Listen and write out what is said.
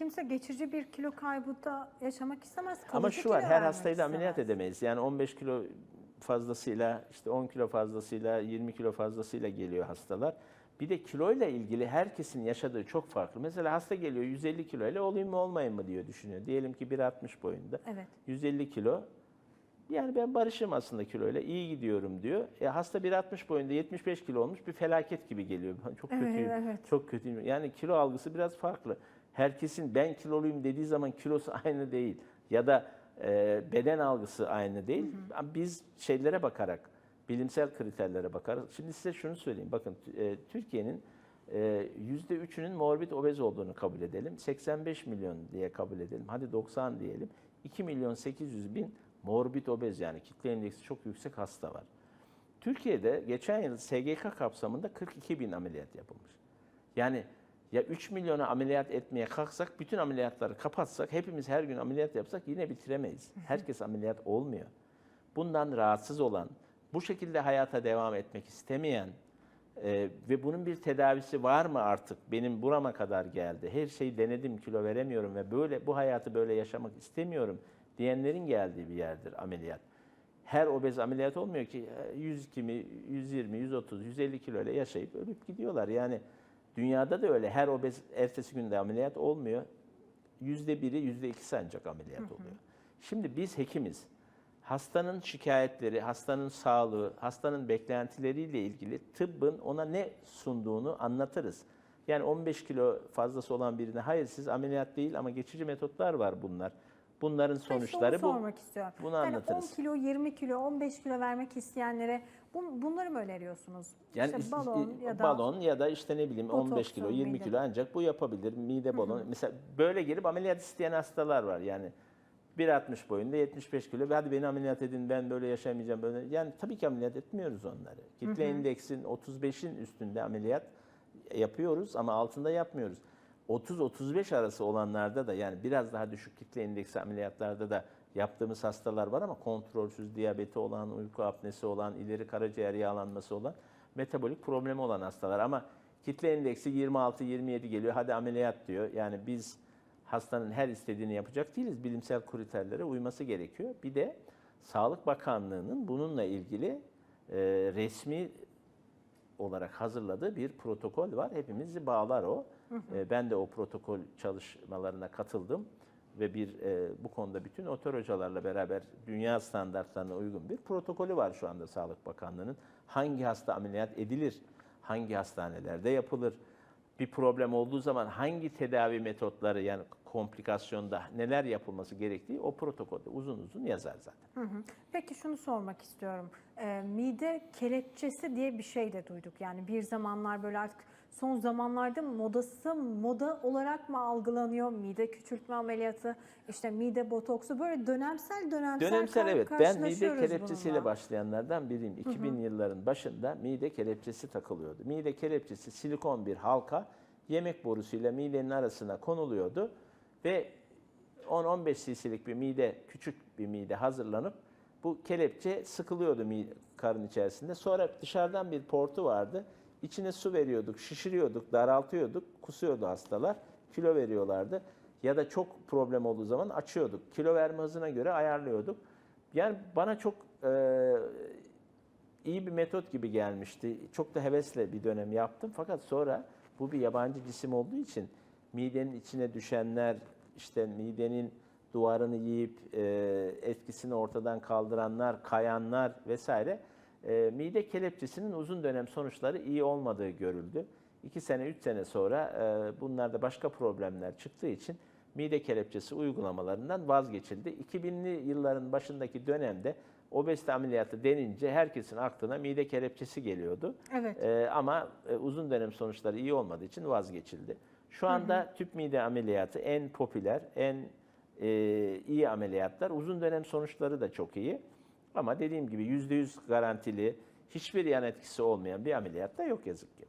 kimse geçici bir kilo kaybı da yaşamak istemez. Ama kalıcı şu var, her hastayı da ameliyat istemez. edemeyiz. Yani 15 kilo fazlasıyla, işte 10 kilo fazlasıyla, 20 kilo fazlasıyla geliyor hastalar. Bir de kiloyla ilgili herkesin yaşadığı çok farklı. Mesela hasta geliyor 150 kilo ile olayım mı olmayayım mı diyor düşünüyor. Diyelim ki 1.60 boyunda. Evet. 150 kilo. Yani ben barışım aslında kiloyla, iyi gidiyorum diyor. E hasta 1.60 boyunda 75 kilo olmuş bir felaket gibi geliyor. Çok Evet, kötüyüm, evet. çok kötüyüm. Yani kilo algısı biraz farklı. Herkesin ben kiloluyum dediği zaman kilosu aynı değil. Ya da e, beden algısı aynı değil. Biz şeylere bakarak, bilimsel kriterlere bakarak. Şimdi size şunu söyleyeyim. Bakın e, Türkiye'nin e, %3'ünün morbid obez olduğunu kabul edelim. 85 milyon diye kabul edelim. Hadi 90 diyelim. 2 milyon 800 bin morbid obez yani kitle endeksi çok yüksek hasta var. Türkiye'de geçen yıl SGK kapsamında 42 bin ameliyat yapılmış. Yani ya 3 milyona ameliyat etmeye kalksak, bütün ameliyatları kapatsak, hepimiz her gün ameliyat yapsak yine bitiremeyiz. Herkes ameliyat olmuyor. Bundan rahatsız olan, bu şekilde hayata devam etmek istemeyen e, ve bunun bir tedavisi var mı artık? Benim burama kadar geldi. Her şeyi denedim, kilo veremiyorum ve böyle bu hayatı böyle yaşamak istemiyorum diyenlerin geldiği bir yerdir ameliyat her obez ameliyat olmuyor ki 102 mi, 120, 130, 150 kilo ile yaşayıp ölüp gidiyorlar. Yani dünyada da öyle her obez ertesi günde ameliyat olmuyor. Yüzde biri, yüzde ikisi ancak ameliyat oluyor. Şimdi biz hekimiz. Hastanın şikayetleri, hastanın sağlığı, hastanın beklentileriyle ilgili tıbbın ona ne sunduğunu anlatırız. Yani 15 kilo fazlası olan birine hayır siz ameliyat değil ama geçici metotlar var bunlar. Bunların sonuçları bu. sormak istiyorum. Bunu yani anlatırız. 10 kilo, 20 kilo, 15 kilo vermek isteyenlere bun- bunları mı öneriyorsunuz? Yani işte balon ya da balon ya da işte ne bileyim 15 Botoksu, kilo 20 mide. kilo ancak bu yapabilir. Mide balonu. Mesela böyle gelip ameliyat isteyen hastalar var. Yani 1.60 boyunda 75 kilo. Hadi beni ameliyat edin ben böyle yaşamayacağım. Böyle. Yani tabii ki ameliyat etmiyoruz onları. Kitle indeksin 35'in üstünde ameliyat yapıyoruz ama altında yapmıyoruz. 30-35 arası olanlarda da yani biraz daha düşük kitle indeksi ameliyatlarda da yaptığımız hastalar var ama kontrolsüz diyabeti olan, uyku apnesi olan, ileri karaciğer yağlanması olan, metabolik problemi olan hastalar. Ama kitle indeksi 26-27 geliyor, hadi ameliyat diyor. Yani biz hastanın her istediğini yapacak değiliz. Bilimsel kriterlere uyması gerekiyor. Bir de Sağlık Bakanlığı'nın bununla ilgili e, resmi olarak hazırladığı bir protokol var. Hepimizi bağlar o. E, Ben de o protokol çalışmalarına katıldım ve bir e, bu konuda bütün otor hocalarla beraber dünya standartlarına uygun bir protokolü var şu anda Sağlık Bakanlığı'nın. Hangi hasta ameliyat edilir? Hangi hastanelerde yapılır? Bir problem olduğu zaman hangi tedavi metotları yani komplikasyonda neler yapılması gerektiği o protokolde uzun uzun yazar zaten. Hı hı. Peki şunu sormak istiyorum. Ee, mide kelepçesi diye bir şey de duyduk. Yani bir zamanlar böyle artık son zamanlarda modası moda olarak mı algılanıyor? Mide küçültme ameliyatı, işte mide botoksu böyle dönemsel dönemsel, Dönemsel evet. Ben mide kelepçesiyle bununla. başlayanlardan biriyim. 2000 yılların başında mide kelepçesi takılıyordu. Mide kelepçesi silikon bir halka yemek borusuyla midenin arasına konuluyordu ve 10-15 cc'lik bir mide, küçük bir mide hazırlanıp bu kelepçe sıkılıyordu karın içerisinde. Sonra dışarıdan bir portu vardı. İçine su veriyorduk, şişiriyorduk, daraltıyorduk, kusuyordu hastalar. Kilo veriyorlardı. Ya da çok problem olduğu zaman açıyorduk. Kilo verme hızına göre ayarlıyorduk. Yani bana çok e, iyi bir metot gibi gelmişti. Çok da hevesle bir dönem yaptım. Fakat sonra bu bir yabancı cisim olduğu için midenin içine düşenler, işte midenin duvarını yiyip e, etkisini ortadan kaldıranlar, kayanlar vesaire e, mide kelepçesinin uzun dönem sonuçları iyi olmadığı görüldü. 2 sene, 3 sene sonra e, bunlarda başka problemler çıktığı için mide kelepçesi uygulamalarından vazgeçildi. 2000'li yılların başındaki dönemde obezite ameliyatı denince herkesin aklına mide kelepçesi geliyordu. Evet. Ee, ama e, uzun dönem sonuçları iyi olmadığı için vazgeçildi. Şu anda tüp mide ameliyatı en popüler, en e, iyi ameliyatlar. Uzun dönem sonuçları da çok iyi. Ama dediğim gibi %100 garantili, hiçbir yan etkisi olmayan bir ameliyat da yok yazık ki.